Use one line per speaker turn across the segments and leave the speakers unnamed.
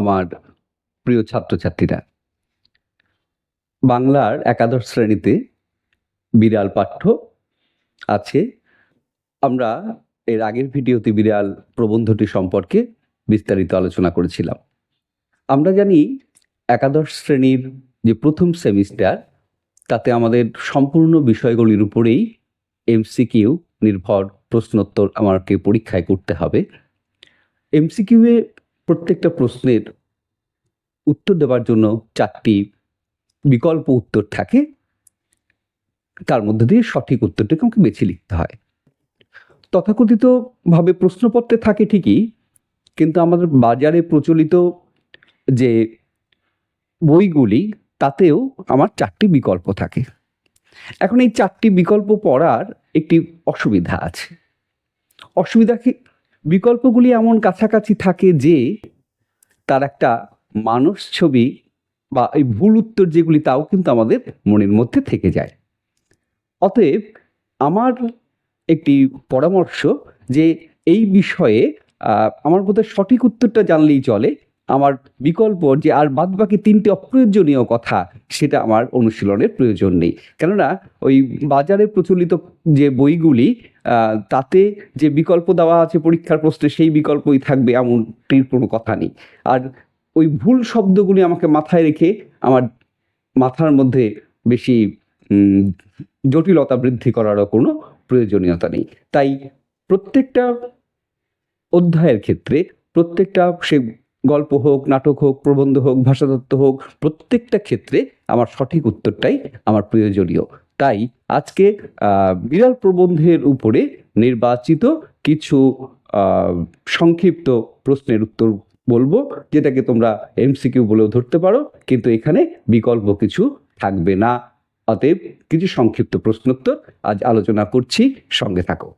আমার প্রিয় ছাত্রছাত্রীরা। বাংলার একাদশ শ্রেণীতে বিড়াল পাঠ্য আছে। আমরা এর আগের ভিডিওতে বিড়াল প্রবন্ধটি সম্পর্কে বিস্তারিত আলোচনা করেছিলাম। আমরা জানি একাদশ শ্রেণির যে প্রথম সেমিস্টার, তাতে আমাদের সম্পূর্ণ বিষয়গুলির উপরেই এমসিকিউ নির্ভর প্রশ্নোত্তর আমাকে পরীক্ষায় করতে হবে। এমসিকিউয়ে প্রত্যেকটা প্রশ্নের উত্তর দেওয়ার জন্য চারটি বিকল্প উত্তর থাকে। তার মধ্যে দিয়ে সঠিক উত্তরটাকে আমাকে বেছে লিখতে হয়। তথাকথিতভাবে প্রশ্নপত্রে থাকে ঠিকই, কিন্তু আমাদের বাজারে প্রচলিত যে বইগুলি, তাতেও আমার চারটি বিকল্প থাকে। এখন এই চারটি বিকল্প পড়ার একটি অসুবিধা আছে। অসুবিধা কি বিকল্পগুলি এমন কাছাকাছি থাকে যে তার একটা মানুষ ছবি বা এই ভুল উত্তর যেগুলি তাও কিন্তু আমাদের মনের মধ্যে থেকে যায়। অতএব আমার একটি পরামর্শ যে এই বিষয়ে আমার বোধহয় সঠিক উত্তরটা জানলেই চলে। আমার বিকল্প যে আর বাদ বাকি তিনটে অপ্রয়োজনীয় কথা, সেটা আমার অনুশীলনের প্রয়োজন নেই। কেননা, ওই বাজারে প্রচলিত যে বইগুলি তাতে যে বিকল্প দেওয়া আছে পরীক্ষার প্রশ্নে, সেই বিকল্পই থাকবে এমনটির কোনো কথা নেই। আর ওই ভুল শব্দগুলি আমাকে মাথায় রেখে আমার মাথার মধ্যে বেশি জটিলতা বৃদ্ধি করারও কোনো প্রয়োজনীয়তা নেই। তাই প্রত্যেকটা অধ্যায়ের ক্ষেত্রে, প্রত্যেকটা সে গল্প হোক, নাটক হোক, প্রবন্ধ হোক, ভাষাতত্ত্ব হোক, প্রত্যেকটা ক্ষেত্রে আমার সঠিক উত্তরটাই আমার প্রয়োজনীয়। তাই আজকে বিড়াল প্রবন্ধের উপরে নির্বাচিত কিছু সংক্ষিপ্ত প্রশ্নের উত্তর বলব, যেটাকে তোমরা এমসিকিউ বলেও ধরতে পারো, কিন্তু এখানে বিকল্প কিছু থাকবে না। অতএব কিছু সংক্ষিপ্ত প্রশ্নোত্তর আজ আলোচনা করছি, সঙ্গে থাকো।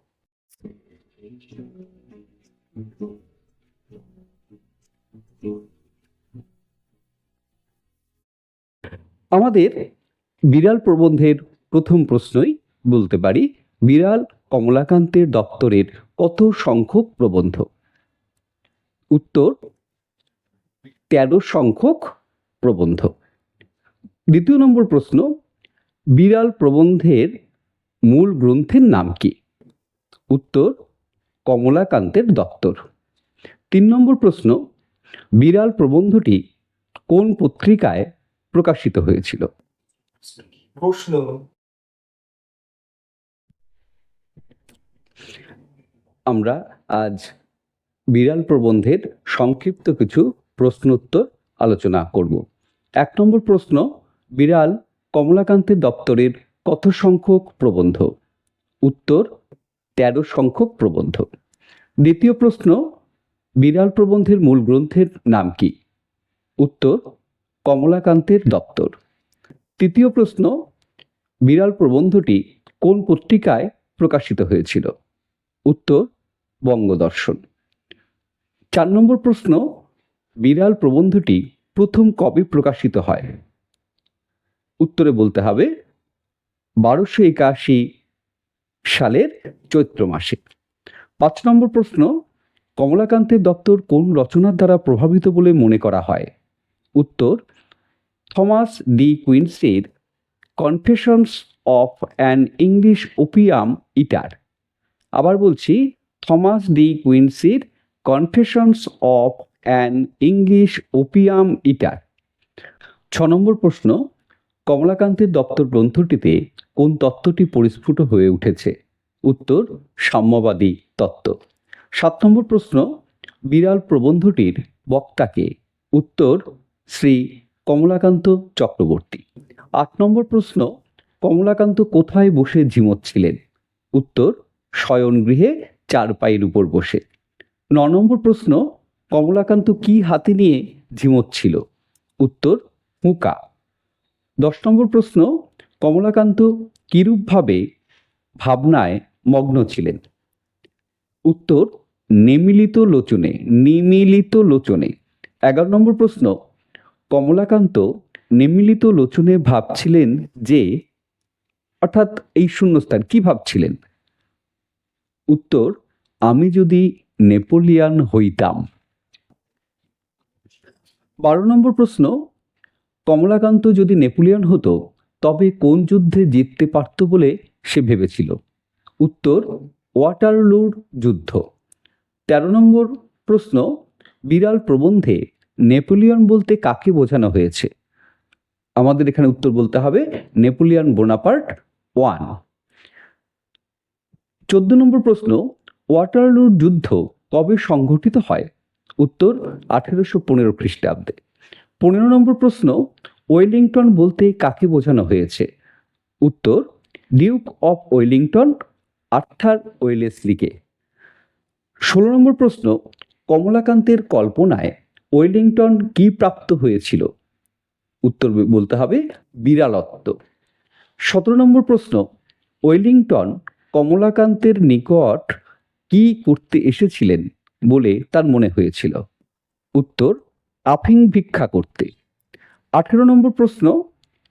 আমাদের বিড়াল প্রবন্ধের প্রথম প্রশ্নই বলতে পারি, বিড়াল কমলাকান্তের দপ্তরের কত সংখ্যক প্রবন্ধ? উত্তর, তেরো সংখ্যক প্রবন্ধ। দ্বিতীয় নম্বর প্রশ্ন, বিড়াল প্রবন্ধের মূল গ্রন্থের নাম কি? উত্তর, কমলাকান্তের দপ্তর। তিন নম্বর প্রশ্ন বিড়াল প্রবন্ধটি কোন পত্রিকায় প্রকাশিত হয়েছিল?
প্রশ্ন।
আমরা আজ বিড়াল প্রবন্ধের সংক্ষিপ্ত কিছু প্রশ্নোত্তর আলোচনা করব। এক নম্বর প্রশ্ন বিড়াল কমলাকান্তের দপ্তরের কত সংখ্যক প্রবন্ধ? উত্তর তেরো সংখ্যক প্রবন্ধ। দ্বিতীয় প্রশ্ন বিড়াল প্রবন্ধের মূল গ্রন্থের নাম কি? উত্তর, কমলাকান্তের দপ্তর। তৃতীয় প্রশ্ন, বিড়াল প্রবন্ধটি কোন পত্রিকায় প্রকাশিত হয়েছিল? উত্তর, বঙ্গদর্শন। চার নম্বর প্রশ্ন, বিড়াল প্রবন্ধটি প্রথম কবে প্রকাশিত হয়? উত্তরে বলতে হবে, বারোশো একাশি সালের চৈত্র মাসে। পাঁচ নম্বর প্রশ্ন কমলাকান্তের দপ্তর কোন রচনার দ্বারা প্রভাবিত বলে মনে করা হয়? উত্তর, Thomas D কুইন্সির confessions of an English opium eater আবার বলছি, Thomas D কুইন্সির confessions of an English opium eater ছ নম্বর প্রশ্ন, কমলাকান্তের দপ্তর গ্রন্থটিতে কোন তত্ত্বটি পরিস্ফুট হয়ে উঠেছে? উত্তর, সাম্যবাদী তত্ত্ব। সাত নম্বর প্রশ্ন, বিড়াল প্রবন্ধটির বক্তাকে উত্তর শ্রী কমলাকান্ত চক্রবর্তী। আট নম্বর প্রশ্ন, কমলাকান্ত কোথায় বসে ঝিমোচ্ছিলেন? উত্তর শয়নগৃহে চারপাইয়ের উপর বসে। ন নম্বর প্রশ্ন, কমলাকান্ত কি হাতে নিয়ে ঝিমোচ্ছিল? উত্তর, হুঁকা। দশ নম্বর প্রশ্ন, কমলাকান্ত কিরূপভাবে ভাবনায় মগ্ন ছিলেন? উত্তর নিমিলিত লোচনে নিমিলিত লোচনে। এগারো নম্বর প্রশ্ন। কমলাকান্ত নিমিলিত লোচনে ভাবছিলেন যে, অর্থাৎ এই শূন্যস্থান কি ভাবছিলেন? উত্তর, আমি যদি নেপোলিয়ান হইতাম। বারো নম্বর প্রশ্ন। কমলাকান্ত যদি নেপোলিয়ান হতো, তবে কোন যুদ্ধে জিততে পারত বলে সে ভেবেছিল? উত্তর, ওয়াটারলুর যুদ্ধ। তেরো নম্বর প্রশ্ন, বিড়াল প্রবন্ধে নেপোলিয়ন বলতে কাকে বোঝানো হয়েছে? আমাদের এখানে উত্তর বলতে হবে নেপোলিয়ন বোনাপার্ট ওয়ান। চোদ্দ নম্বর প্রশ্ন ওয়াটারলুর যুদ্ধ কবে সংঘটিত হয়? উত্তর আঠেরোশো পনেরো খ্রিস্টাব্দে। পনেরো নম্বর প্রশ্ন, ওয়েলিংটন বলতে কাকে বোঝানো হয়েছে? উত্তর, ডিউক অফ ওয়েলিংটন আর্থার ওয়েলেসলিকে। ষোলো নম্বর প্রশ্ন, কমলাকান্তের কল্পনায় ওয়েলিংটন কি প্রাপ্ত হয়েছিল? উত্তর বলতে হবে বিড়ালত্ব। সতেরো নম্বর প্রশ্ন, ওয়েলিংটন কমলাকান্তের নিকট কি করতে এসেছিলেন বলে তার মনে হয়েছিল? উত্তর, আফিং ভিক্ষা করতে। আঠেরো নম্বর প্রশ্ন,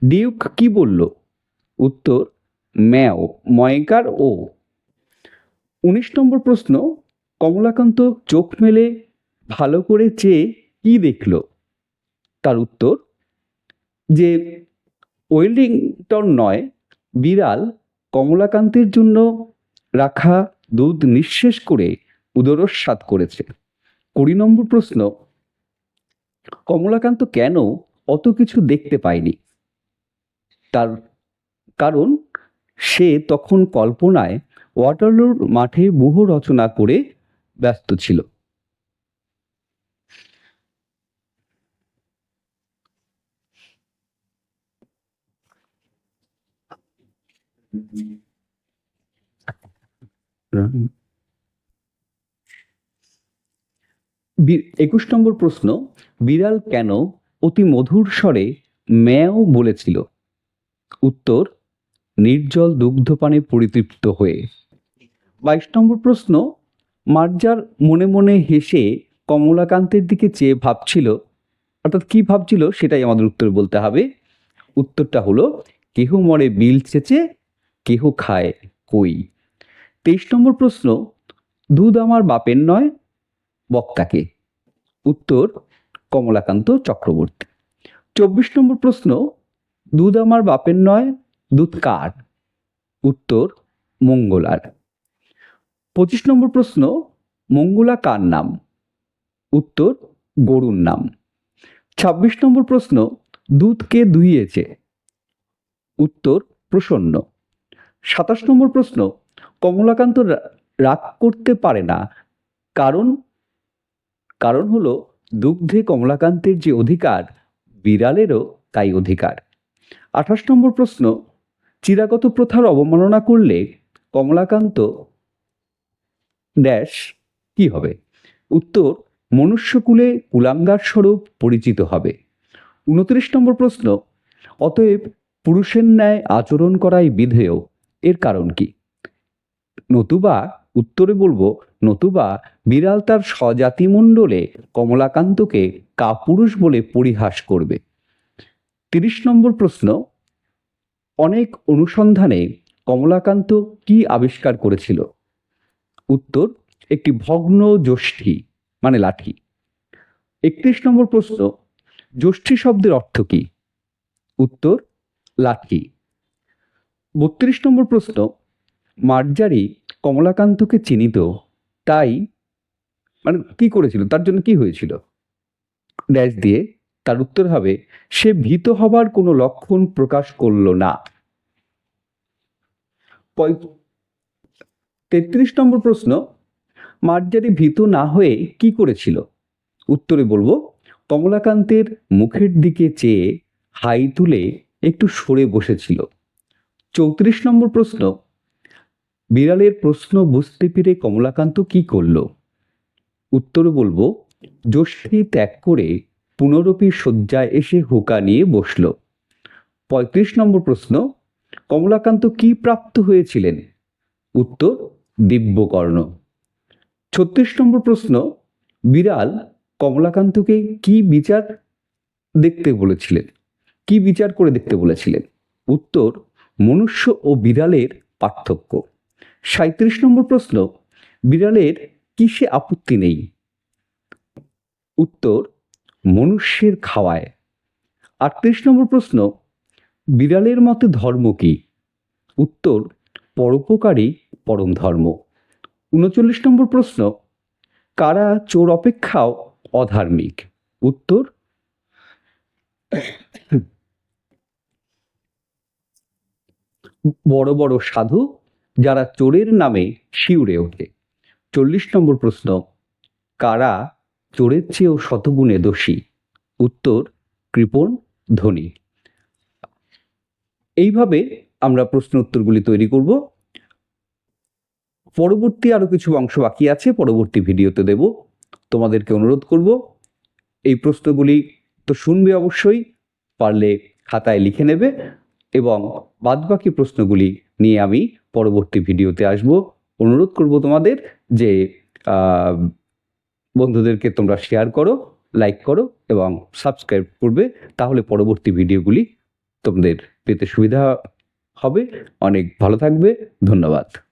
ডিউক কি বলল? উত্তর, ম্যাও, ময়কার ও। উনিশ নম্বর প্রশ্ন কমলাকান্ত চোখ মেলে ভালো করে চেয়ে কি দেখল? তার উত্তর, যে ওয়েলিংটন নয়, বিড়াল কমলাকান্তের জন্য রাখা দুধ নিঃশেষ করে উদরস্বাদ করেছে। কুড়ি নম্বর প্রশ্ন, কমলাকান্ত কেন অত কিছু দেখতে পায়নি? তার কারণ, সে তখন কল্পনায় ওয়াটারলুর মাঠে বহু রচনা করে ব্যস্ত ছিল। একুশ নম্বর প্রশ্ন, বিড়াল কেন অতি মধুর স্বরে ম্যাও বলেছিল? উত্তর, নির্জল দুগ্ধপানে পরিতৃপ্ত হয়ে। বাইশ নম্বর প্রশ্ন মার্জার মনে মনে হেসে কমলাকান্তের দিকে চেয়ে ভাবছিল, অর্থাৎ কি ভাবছিল সেটাই আমাদের উত্তর বলতে হবে। উত্তরটা হলো, কেহ মরে বিল চেচে, কেহ খায় কই? তেইশ নম্বর প্রশ্ন, দুধ আমার বাপের নয়, বক্তাকে? উত্তর, কমলাকান্ত চক্রবর্তী। চব্বিশ নম্বর প্রশ্ন, দুধ আমার বাপের নয়, দুধ কার? উত্তর, মঙ্গলার। পঁচিশ নম্বর প্রশ্ন, মঙ্গলা কার নাম? উত্তর, গরুর নাম। ছাব্বিশ নম্বর প্রশ্ন, দুধ কে দুইয়েছে? উত্তর, প্রসন্ন। সাতাশ নম্বর প্রশ্ন, কমলাকান্ত রাগ করতে পারে না। কারণ কারণ হলো, দুগ্ধে কমলাকান্তের যে অধিকার, বিড়ালেরও তাই অধিকার। আঠাশ নম্বর প্রশ্ন, চিরাগত প্রথার অবমাননা করলে কমলাকান্ত ড্যাশ কি হবে? উত্তর, মনুষ্যকুলে কুলাঙ্গার স্বরূপ পরিচিত হবে। উনত্রিশ নম্বর প্রশ্ন, অতএব পুরুষের ন্যায় আচরণ করাই বিধেয়, এর কারণ কি? নতুবা উত্তরে বলব, নতুবা বিড়াল তার স্বজাতিমণ্ডলে কমলাকান্তকে কাপুরুষ বলে পরিহাস করবে। তিরিশ নম্বর প্রশ্ন, অনেক অনুসন্ধানে কমলাকান্ত কি আবিষ্কার করেছিল? উত্তর, একটি ভগ্ন যষ্ঠি মানে লাঠি। একত্রিশ নম্বর প্রশ্ন, যষ্ঠি শব্দের অর্থ কি? উত্তর, লাঠি। বত্রিশ নম্বর প্রশ্ন, মার্জারি কমলাকান্তকে চিনিত, তাই মানে কি করেছিল? তার জন্য কি হয়েছিল? ড্যাশ দিয়ে তার উত্তর হবে, সে ভীত হবার কোনো লক্ষণ প্রকাশ করল না। তেত্রিশ নম্বর প্রশ্ন, মার্জারি ভীত না হয়ে কি করেছিল? উত্তরে বলব, কমলাকান্তের মুখের দিকে চেয়ে হাই তুলে একটু সরে বসেছিল। চৌত্রিশ নম্বর প্রশ্ন, বিড়ালের প্রশ্ন বুঝতে পেরে কমলাকান্ত কি করল? উত্তরে বলব যষ্টি ত্যাগ করে পুনরপি শয্যায় এসে হুকা নিয়ে বসল। পঁয়ত্রিশ নম্বর প্রশ্ন, কমলাকান্ত কি প্রাপ্ত হয়েছিলেন? উত্তর দিব্যকর্ণ। ছত্রিশ নম্বর প্রশ্ন, বিড়াল কমলাকান্তকে কি বিচার দেখতে বলেছিলেন? কি বিচার করে দেখতে বলেছিলেন? উত্তর, মনুষ্য ও বিড়ালের পার্থক্য। সাঁত্রিশ নম্বর প্রশ্ন, বিড়ালের কিসে আপত্তি নেই? উত্তর, মনুষ্যের খাওয়ায়। আটত্রিশ নম্বর প্রশ্ন, বিড়ালের মতে ধর্ম কি? উত্তর পরোপকারী পরম ধর্ম। উনচল্লিশ নম্বর প্রশ্ন, কারা চোর অপেক্ষাও অধার্মিক? উত্তর, বড় বড় সাধু যারা চোরের নামে শিউরে ওঠে। চল্লিশ নম্বর প্রশ্ন, কারা চোরের চেয়েও শতগুণে দোষী? উত্তর, কৃপণ, ধনী। এইভাবে আমরা প্রশ্ন উত্তরগুলি তৈরি করব। পরবর্তী আরও কিছু অংশ বাকি আছে, পরবর্তী ভিডিওতে দেব। তোমাদেরকে অনুরোধ করব, এই প্রশ্নগুলি তো শুনবে অবশ্যই, পারলে খাতায় লিখে নেবে এবং বাদবাকি প্রশ্নগুলি নিয়ে আমি পরবর্তী ভিডিওতে আসব। অনুরোধ করব তোমাদের যে বন্ধুদেরকে তোমরা শেয়ার করো লাইক করো এবং সাবস্ক্রাইব করবে, তাহলে পরবর্তী ভিডিওগুলি তোমাদের পেতে সুবিধা হবে। অনেক ভালো থাকবে। ধন্যবাদ।